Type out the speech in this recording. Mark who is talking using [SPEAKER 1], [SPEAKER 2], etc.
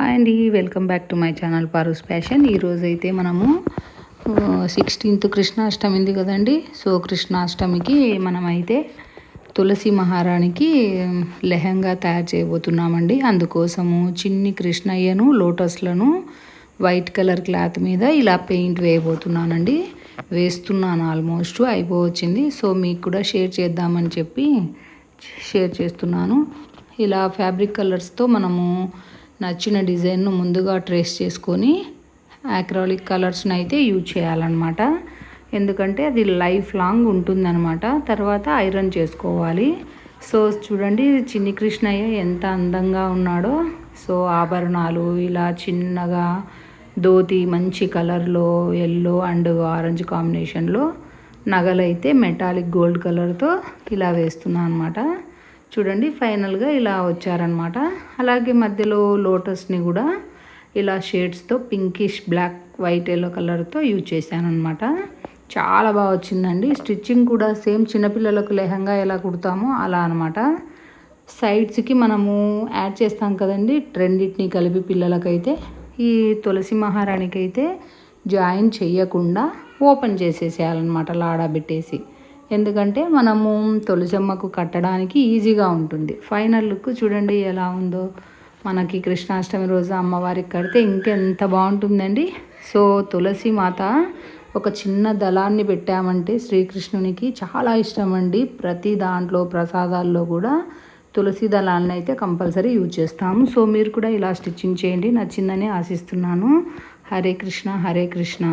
[SPEAKER 1] Hi అండి welcome back to my channel Paru's fashion. ఈరోజు అయితే మనము సిక్స్టీన్త్ కృష్ణాష్టమి ఉంది కదండి. సో కృష్ణాష్టమికి మనమైతే తులసి మహారాణికి లెహంగా తయారు చేయబోతున్నామండి. అందుకోసము చిన్ని కృష్ణయ్యను లోటస్లను వైట్ కలర్ క్లాత్ మీద ఇలా పెయింట్ వేయబోతున్నానండి. వేస్తున్నాను ఆల్మోస్ట్ అయిపోవచ్చింది. సో మీకు కూడా షేర్ చేద్దామని చెప్పి షేర్ చేస్తున్నాను. ఇలా ఫ్యాబ్రిక్ కలర్స్తో మనము నచ్చిన డిజైన్ను ముందుగా ట్రేస్ చేసుకొని యాక్రాలిక్ కలర్స్ని అయితే యూజ్ చేయాలన్నమాట. ఎందుకంటే అది లైఫ్ లాంగ్ ఉంటుందన్నమాట. తర్వాత ఐరన్ చేసుకోవాలి. సో చూడండి చిన్ని కృష్ణయ్య ఎంత అందంగా ఉన్నాడో. సో ఆభరణాలు ఇలా చిన్నగా ధోతి మంచి కలర్లో ఎల్లో అండ్ ఆరెంజ్ కాంబినేషన్లో నగలైతే మెటాలిక్ గోల్డ్ కలర్తో ఇలా వేస్తున్నాను అనమాట చూడండి ఫైనల్గా ఇలా వచ్చారనమాట అలాగే మధ్యలో లోటస్ని కూడా ఇలా షేడ్స్తో పింకిష్ బ్లాక్ వైట్ ఎల్లో కలర్తో యూజ్ చేశాను అనమాట చాలా బాగా వచ్చిందండి. స్టిచ్చింగ్ కూడా సేమ్ చిన్నపిల్లలకు లెహంగా ఎలా కుడతామో అలా అనమాట సైడ్స్కి మనము యాడ్ చేస్తాం కదండి రెండింటిని కలిపి పిల్లలకైతే. ఈ తులసి మహారాణికి అయితే జాయిన్ చేయకుండా ఓపెన్ చేసేసేయాలన్నమాట లాడా పెట్టేసి. ఎందుకంటే మనము తొలిజమ్మకు కట్టడానికి ఈజీగా ఉంటుంది. ఫైనల్ లుక్ చూడండి ఎలా ఉందో. మనకి కృష్ణాష్టమి రోజు అమ్మవారికి కడితే ఇంకెంత బాగుంటుందండి. సో తులసి మాత ఒక చిన్న దళాన్ని పెట్టామంటే శ్రీకృష్ణునికి చాలా ఇష్టం అండి. ప్రతి దాంట్లో ప్రసాదాల్లో కూడా తులసి దళాలను అయితే కంపల్సరీ యూజ్ చేస్తాము. సో మీరు కూడా ఇలా స్టిచ్చింగ్ చేయండి. నచ్చిందని ఆశిస్తున్నాను. హరే కృష్ణ హరే కృష్ణ.